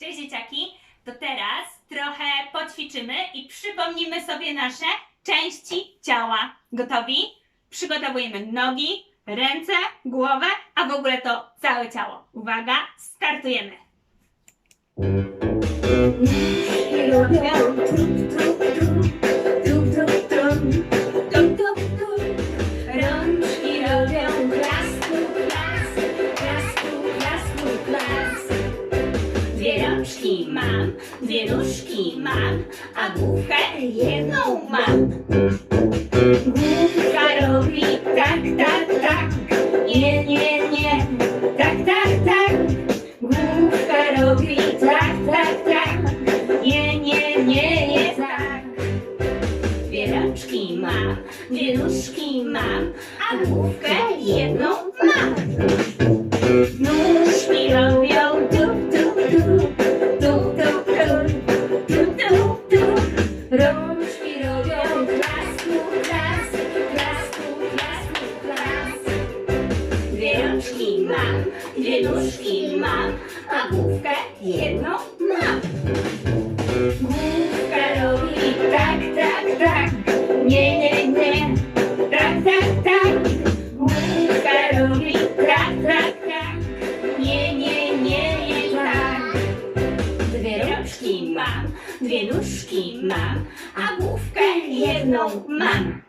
Cześć dzieciaki! To teraz trochę poćwiczymy i przypomnimy sobie nasze części ciała. Gotowi? Przygotowujemy nogi, ręce, głowę, a w ogóle to całe ciało. Uwaga, startujemy! Dwie rączki mam, dwie nóżki mam, a główkę jedną mam. Główka robi tak, tak, tak, nie, nie, nie, tak, tak, tak. Główka robi tak, tak, tak, nie, nie, nie, nie, tak. Dwie rączki mam, dwie nóżki mam, a główkę jedną mam. Nóżki robią Rączki mam, dwie nóżki mam, a główkę jedną mam. Główka robi tak, tak, tak, nie, nie, nie, tak, tak, tak. Główka robi tak, tak, tak, nie, nie, nie, nie, tak. Dwie rączki mam, dwie nóżki mam, a główkę jedną mam.